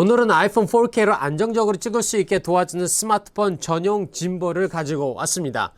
오늘은 아이폰 4K로 안정적으로 찍을 수 있게 도와주는 스마트폰 전용 짐볼을 가지고 왔습니다.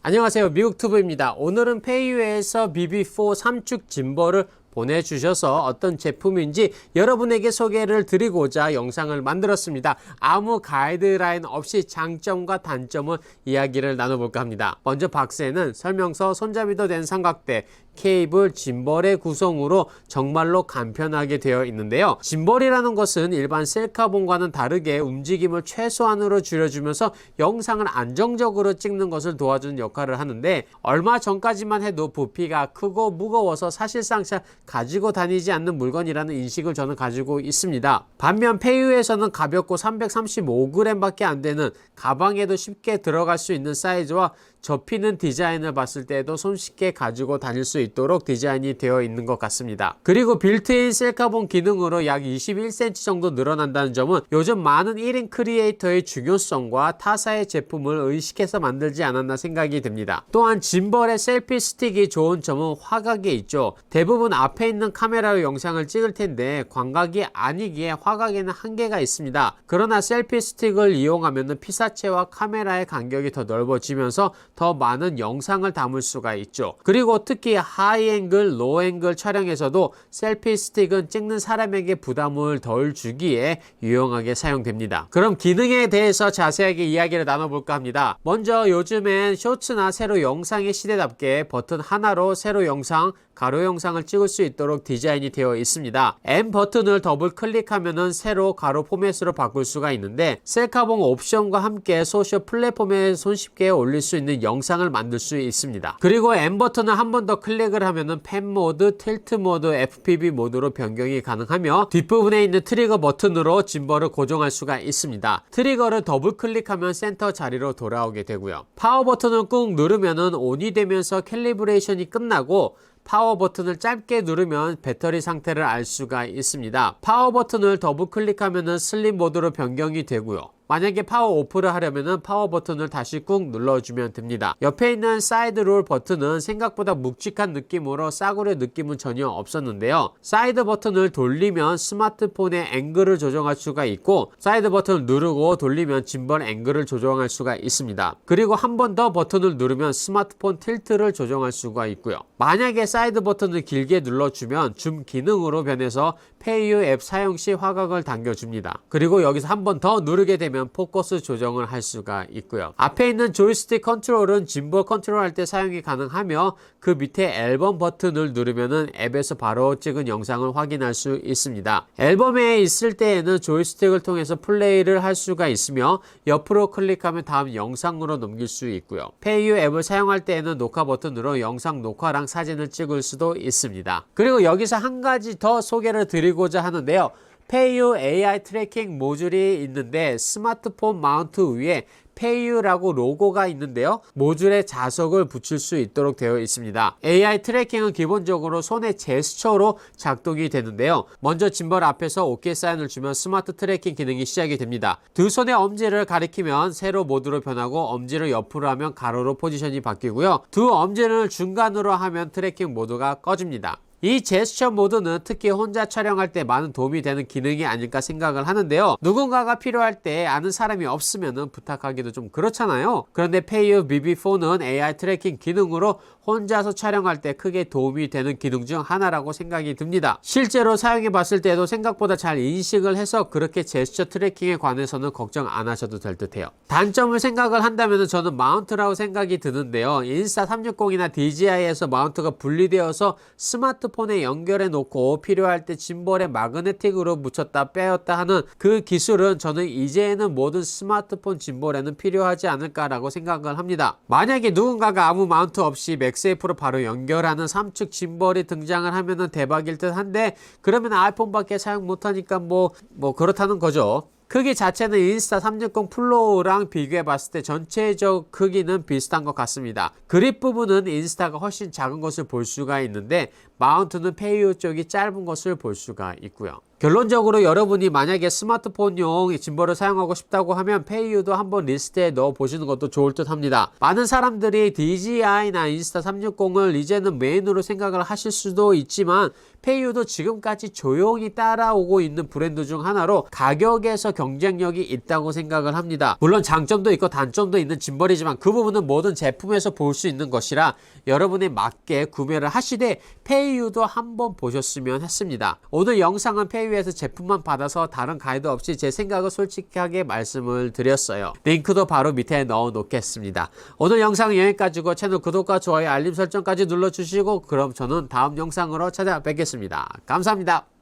안녕하세요. 미국투브입니다. 오늘은 페이유에서 BB4 삼축 짐볼을 보내주셔서 어떤 제품인지 여러분에게 소개를 드리고자 영상을 만들었습니다. 아무 가이드라인 없이 장점과 단점을 이야기를 나눠볼까 합니다. 먼저 박스에는 설명서, 손잡이도 된 삼각대, 케이블, 짐벌의 구성으로 정말로 간편하게 되어 있는데요. 짐벌이라는 것은 일반 셀카본과는 다르게 움직임을 최소한으로 줄여주면서 영상을 안정적으로 찍는 것을 도와주는 역할을 하는데 얼마 전까지만 해도 부피가 크고 무거워서 사실상 잘 가지고 다니지 않는 물건이라는 인식을 저는 가지고 있습니다. 반면 페이유에서는 가볍고 335g밖에 안 되는 가방에도 쉽게 들어갈 수 있는 사이즈와 접히는 디자인을 봤을 때도 손쉽게 가지고 다닐 수 있도록 디자인이 되어 있는 것 같습니다. 그리고 빌트인 셀카본 기능으로 약 21cm 정도 늘어난다는 점은 요즘 많은 1인 크리에이터의 중요성과 타사의 제품을 의식해서 만들지 않았나 생각이 듭니다. 또한 짐벌의 셀피 스틱이 좋은 점은 화각에 있죠. 대부분 앞에 있는 카메라로 영상을 찍을 텐데 광각이 아니기에 화각에는 한계가 있습니다. 그러나 셀피 스틱을 이용하면 피사체와 카메라의 간격이 더 넓어지면서 더 많은 영상을 담을 수가 있죠. 그리고 특히 하이앵글, 로앵글 촬영에서도 셀피 스틱은 찍는 사람에게 부담을 덜 주기에 유용하게 사용됩니다. 그럼 기능에 대해서 자세하게 이야기를 나눠볼까 합니다. 먼저 요즘엔 쇼츠나 세로 영상의 시대답게 버튼 하나로 세로 영상, 가로 영상을 찍을 수 있도록 디자인이 되어 있습니다. M 버튼을 더블 클릭하면은 세로 가로 포맷으로 바꿀 수가 있는데 셀카봉 옵션과 함께 소셜 플랫폼에 손쉽게 올릴 수 있는 영상을 만들 수 있습니다. 그리고 M 버튼을 한 번 더 클릭을 하면은 펜 모드, 틸트 모드, FPV 모드로 변경이 가능하며 뒷부분에 있는 트리거 버튼으로 짐벌을 고정할 수가 있습니다. 트리거를 더블 클릭하면 센터 자리로 돌아오게 되고요. 파워 버튼을 꾹 누르면은 온이 되면서 캘리브레이션이 끝나고 파워 버튼을 짧게 누르면 배터리 상태를 알 수가 있습니다. 파워 버튼을 더블 클릭하면 슬림 모드로 변경이 되고요. 만약에 파워 오프를 하려면 파워 버튼을 다시 꾹 눌러주면 됩니다. 옆에 있는 사이드 롤 버튼은 생각보다 묵직한 느낌으로 싸구려 느낌은 전혀 없었는데요. 사이드 버튼을 돌리면 스마트폰의 앵글을 조정할 수가 있고 사이드 버튼을 누르고 돌리면 짐벌 앵글을 조정할 수가 있습니다. 그리고 한 번 더 버튼을 누르면 스마트폰 틸트를 조정할 수가 있고요. 만약에 사이드 버튼을 길게 눌러주면 줌 기능으로 변해서 페이유 앱 사용 시 화각을 당겨줍니다. 그리고 여기서 한 번 더 누르게 되면 포커스 조정을 할 수가 있고요. 앞에 있는 조이스틱 컨트롤은 짐벌 컨트롤 할 때 사용이 가능하며 그 밑에 앨범 버튼을 누르면은 앱에서 바로 찍은 영상을 확인할 수 있습니다. 앨범에 있을 때에는 조이스틱을 통해서 플레이를 할 수가 있으며 옆으로 클릭하면 다음 영상으로 넘길 수 있고요. 페이유 앱을 사용할 때에는 녹화 버튼으로 영상 녹화랑 사진을 찍을 수도 있습니다. 그리고 여기서 한 가지 더 소개를 드리고자 하는데요. 페이유 AI 트래킹 모듈이 있는데 스마트폰 마운트 위에 페이유라고 로고가 있는데요. 모듈에 자석을 붙일 수 있도록 되어 있습니다. AI 트래킹은 기본적으로 손의 제스처로 작동이 되는데요. 먼저 짐벌 앞에서 OK 사인을 주면 스마트 트래킹 기능이 시작이 됩니다. 두 손의 엄지를 가리키면 세로 모드로 변하고 엄지를 옆으로 하면 가로로 포지션이 바뀌고요. 두 엄지를 중간으로 하면 트래킹 모드가 꺼집니다. 이 제스처 모드는 특히 혼자 촬영할 때 많은 도움이 되는 기능이 아닐까 생각을 하는데요. 누군가가 필요할 때 아는 사람이 없으면 부탁하기도 좀 그렇잖아요. 그런데 페이유 BB4는 AI 트래킹 기능으로 혼자서 촬영할 때 크게 도움이 되는 기능 중 하나라고 생각이 듭니다. 실제로 사용해 봤을 때도 생각보다 잘 인식을 해서 그렇게 제스처 트래킹에 관해서는 걱정 안 하셔도 될 듯해요. 단점을 생각을 한다면 저는 마운트라고 생각이 드는데요. 인스타 360이나 DJI에서 마운트가 분리되어서 스마트 스마트폰에 연결해 놓고 필요할 때 짐벌에 마그네틱으로 붙였다 빼었다 하는 그 기술은 저는 이제는 모든 스마트폰 짐벌에는 필요하지 않을까라고 생각을 합니다. 만약에 누군가가 아무 마운트 없이 맥세이프로 바로 연결하는 3축 짐벌이 등장을 하면은 대박일 듯 한데 그러면 아이폰밖에 사용 못하니까 뭐, 뭐 그렇다는 거죠. 크기 자체는 인스타 360 플로우랑 비교해 봤을 때 전체적 크기는 비슷한 것 같습니다. 그립 부분은 인스타가 훨씬 작은 것을 볼 수가 있는데 마운트는 페이유 쪽이 짧은 것을 볼 수가 있고요. 결론적으로 여러분이 만약에 스마트폰용 짐벌을 사용하고 싶다고 하면 페이유도 한번 리스트에 넣어 보시는 것도 좋을 듯 합니다. 많은 사람들이 DJI나 인스타 360을 이제는 메인으로 생각을 하실 수도 있지만 페이유도 지금까지 조용히 따라오고 있는 브랜드 중 하나로 가격에서 경쟁력이 있다고 생각을 합니다. 물론 장점도 있고 단점도 있는 짐벌이지만 그 부분은 모든 제품에서 볼 수 있는 것이라 여러분에 맞게 구매를 하시되 페이유도 한번 보셨으면 했습니다. 오늘 영상은 페이유 에서 제품만 받아서 다른 가이드 없이 제 생각을 솔직하게 말씀을 드렸어요. 링크도 바로 밑에 넣어 놓겠습니다. 오늘 영상은 여기까지고 채널 구독과 좋아요 알림 설정까지 눌러주시고 그럼 저는 다음 영상으로 찾아뵙겠습니다. 감사합니다.